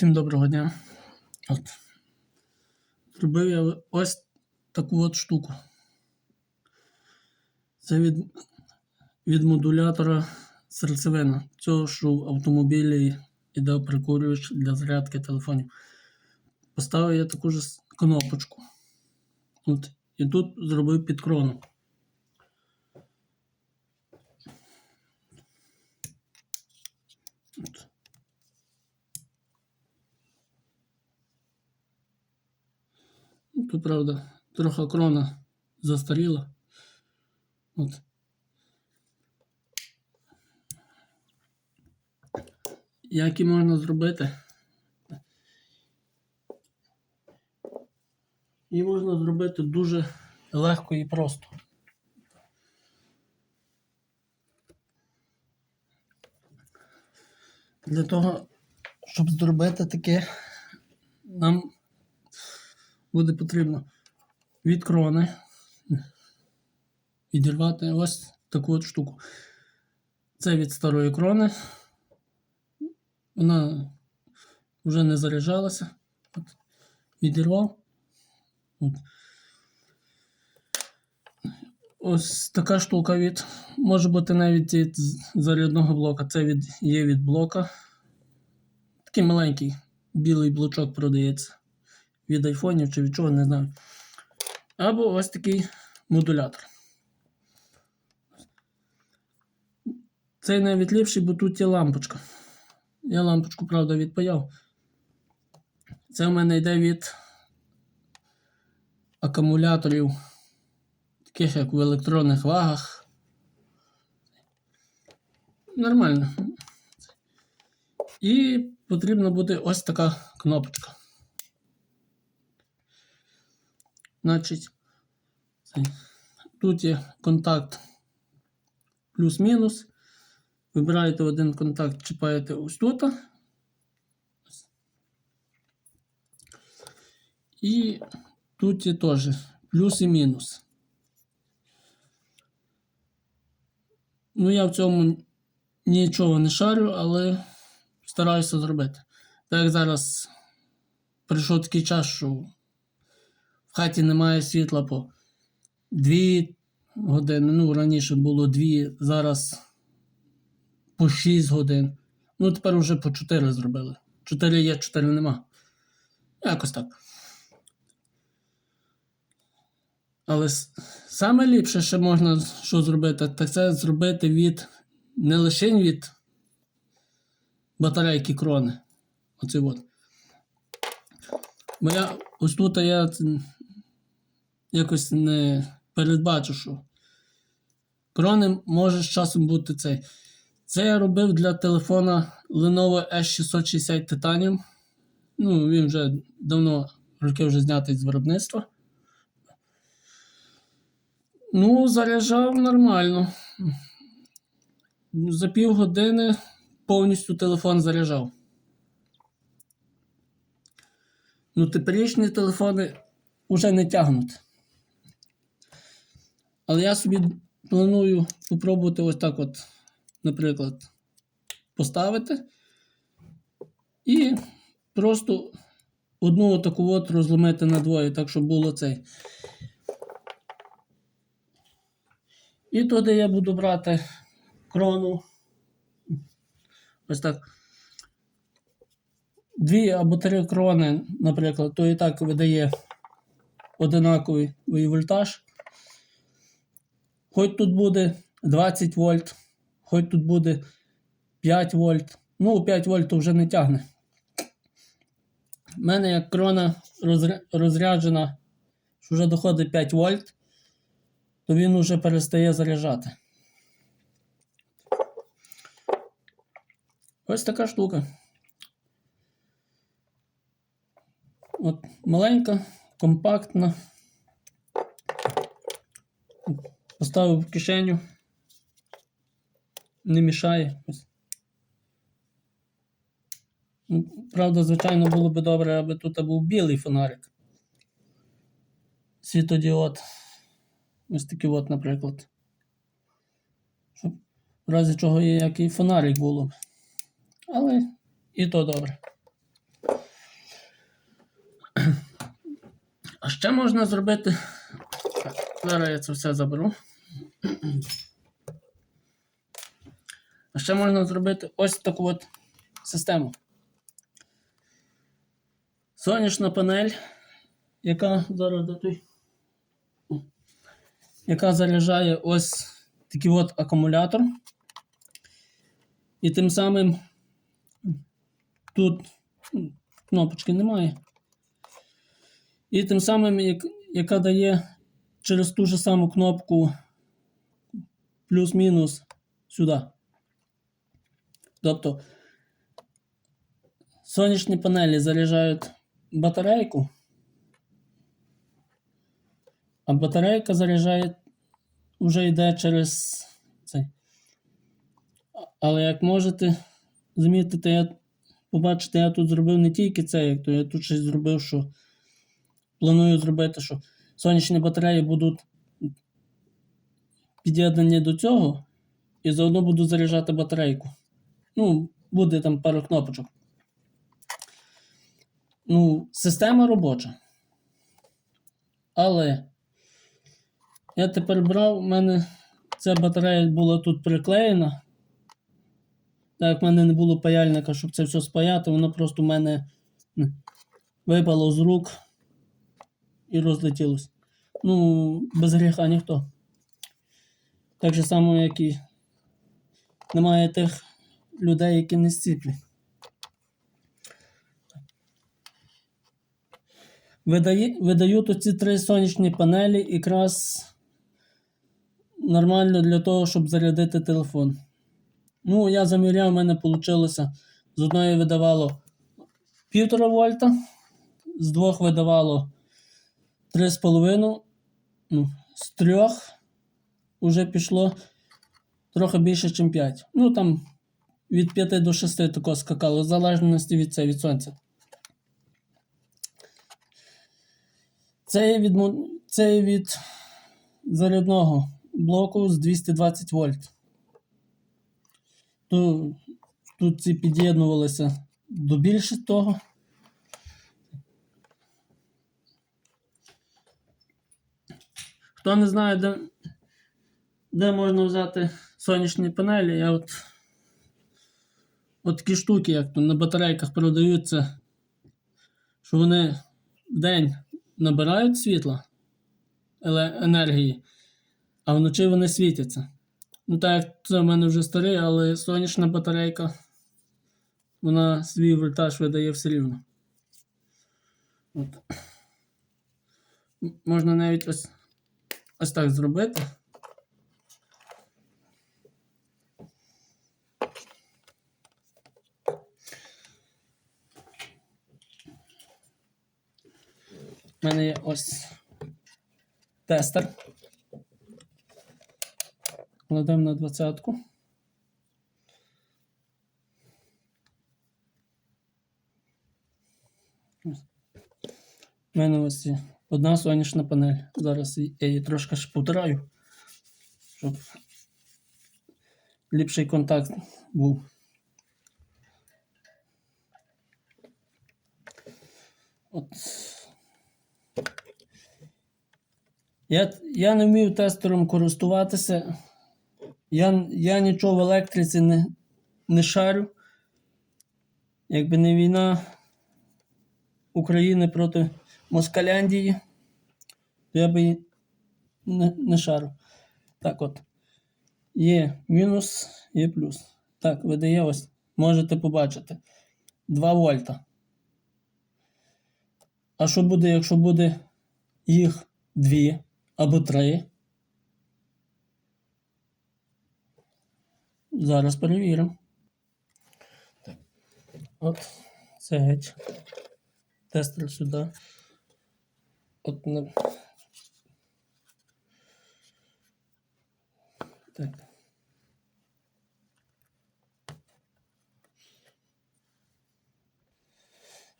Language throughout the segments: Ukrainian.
Всім доброго дня. От. Зробив я ось таку от штуку. Це від, від модулятора серцевина. Цього, що в автомобілі іде прикурювач для зарядки телефонів. Поставив я таку ж кнопочку. От. І тут зробив під крону. От. Тут, правда, трохи крона застаріла. От. Як і можна зробити? І можна зробити дуже легко і просто. Для того, щоб зробити таке, нам буде потрібно від крони відірвати ось таку от штуку. Це від старої крони. Вона вже не заряджалася. От. Відірвав. От. Ось така штука від. Може бути навіть від зарядного блока. Це від, є від блока. Такий маленький білий блочок продається. Від айфонів чи від чого, не знаю. Або ось такий модулятор. Цей навіть ліпший, бо тут є лампочка. Я лампочку, правда, відпаяв. Це в мене йде від акумуляторів, таких як в електронних вагах. Нормально. І потрібна буде ось така кнопочка. Значить, тут є контакт плюс-мінус. Вибираєте один контакт, чіпаєте ось тут. І тут є теж плюс і мінус. Ну, я в цьому нічого не шарю, але стараюся зробити. Так як зараз прийшов такий час, що в хаті немає світла по 2 години. Ну, раніше було 2, зараз по 6 годин. Ну, тепер вже по 4 зробили. 4 є, 4 нема. Якось так. Але саме ліпше, що можна що зробити, так це зробити від не лише від батарейки крони. Оце от. Бо я ось тут я якось не передбачу, що крони може з часом бути цей. Це я робив для телефона Lenovo S660 Titanium. Ну, він вже давно роки вже знятий з виробництва. Ну, заряджав нормально. За півгодини повністю телефон заряджав. Ну, теперішні телефони вже не тягнуть. Але я собі планую спробувати ось так от, наприклад, поставити і просто одну таку от розломити на двоє, так щоб було цей. І туди я буду брати крону. Ось так. Дві або три крони, наприклад, то і так видає одинаковий вольтаж. Хоч тут буде 20 вольт, хоч тут буде 5 вольт. Ну, 5 вольт вже не тягне. У мене як крона розряджена, що вже доходить 5 вольт, то він уже перестає заряджати. Ось така штука. От маленька, компактна. Поставив в кишеню, не мішає. Ну, правда, звичайно, було б добре, аби тут був білий фонарик. Світодіод. Ось такий от, наприклад. Щоб в разі чого є який фонарик було. б. Але і то добре. А ще можна зробити. Зараз я це все заберу. А ще можна зробити ось таку от систему. Сонячна панель, яка зараз де яка заряджає ось такий от акумулятор. І тим самим тут кнопочки немає. І тим самим, яка дає через ту ж саму кнопку плюс-мінус сюди. Тобто сонячні панелі заряджають батарейку, а батарейка заряджає вже йде через цей. Але як можете замітити, я побачите, я тут зробив не тільки це, як то я тут щось зробив, що планую зробити, що сонячні батареї будуть під'єднані до цього і заодно буду заряджати батарейку. Ну, буде там пару кнопочок. Ну, система робоча. Але я тепер брав, у мене ця батарея була тут приклеєна. Так як в мене не було паяльника, щоб це все спаяти, воно просто в мене випало з рук і розлетілось. Ну, без гріха ніхто. Так же само, як і немає тих людей, які не зціплі. Видає, видають оці три сонячні панелі якраз нормально для того, щоб зарядити телефон. Ну, я заміряв, у мене вийшло. З одної видавало 1,5 вольта, з двох видавало 3,5, ну, з трьох вже пішло трохи більше, ніж 5. Ну там від 5 до 6 тако скакало, в залежності від це, від сонця. Це від, це від зарядного блоку з 220 вольт. Тут, тут ці під'єднувалися до більше того. Хто не знає, де, де можна взяти сонячні панелі, я от, от такі штуки, як то на батарейках продаються, що вони в день набирають світла енергії, а вночі вони світяться. Ну так, як це в мене вже старий, але сонячна батарейка, вона свій вольтаж видає все рівно. От. Можна навіть ось, ось так зробити. У мене є ось тестер. Кладемо на двадцятку. У мене ось одна сонячна панель. Зараз я її трошки ж щоб ліпший контакт був. От. Я, я не вмів тестером користуватися. Я, я нічого в електриці не, не шарю. Якби не війна України проти Москаляндії, то я би її не, не шарю. Так от. Є мінус, є плюс. Так, видає ось. Можете побачити. 2 вольта. А що буде, якщо буде їх дві або три? Зараз перевіримо. От це геть. Тестер сюди. От на... Так.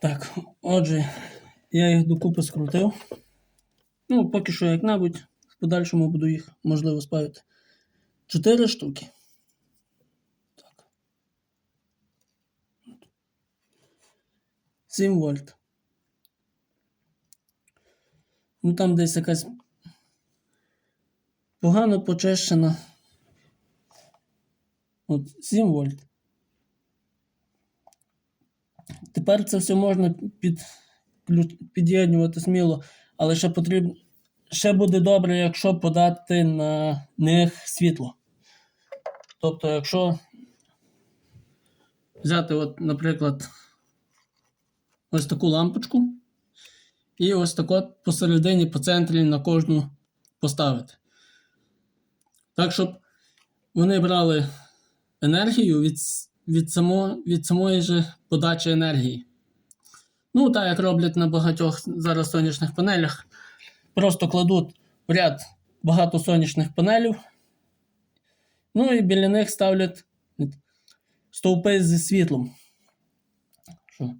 Так, отже, я їх докупи скрутив. Ну, поки що як-небудь, в подальшому буду їх можливо спавити. Чотири штуки. Так. 7 вольт. Ну там десь якась погано почищена. От 7 вольт. Тепер це все можна під, під'єднувати сміло, але ще потрібно. Ще буде добре, якщо подати на них світло. Тобто, якщо взяти, от, наприклад, ось таку лампочку, і ось так от посередині, по центрі на кожну поставити. Так, щоб вони брали енергію від, від, само, від самої же подачі енергії. Ну, так як роблять на багатьох зараз сонячних панелях. Просто кладуть в ряд багато сонячних панелів. Ну і біля них ставлять стовпи зі світлом. Що?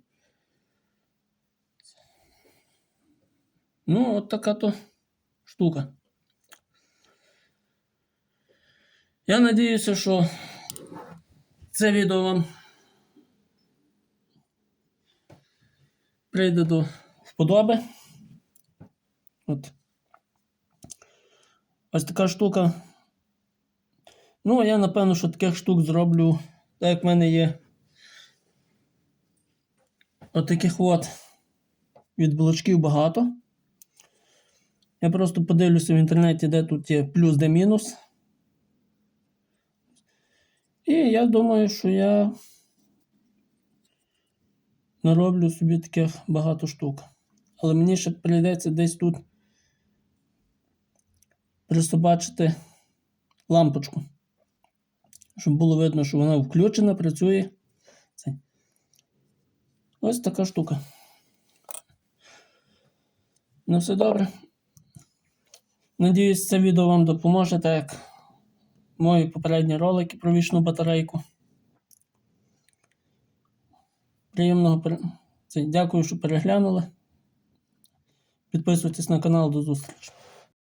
Ну, от така то штука. Я надіюся, що це відео вам прийде до вподоби. От. Ось така штука. Ну, я напевно, що таких штук зроблю, так як в мене є. От таких от від блочків багато. Я просто подивлюся в інтернеті, де тут є плюс, де мінус. І я думаю, що я нароблю собі таких багато штук. Але мені ще прийдеться десь тут присобачити лампочку. Щоб було видно, що вона включена, працює. Ось така штука. Ну, все добре. Надіюсь, це відео вам допоможе, так як мої попередні ролики про вічну батарейку. Приємного Дякую, що переглянули. Підписуйтесь на канал, до зустрічі.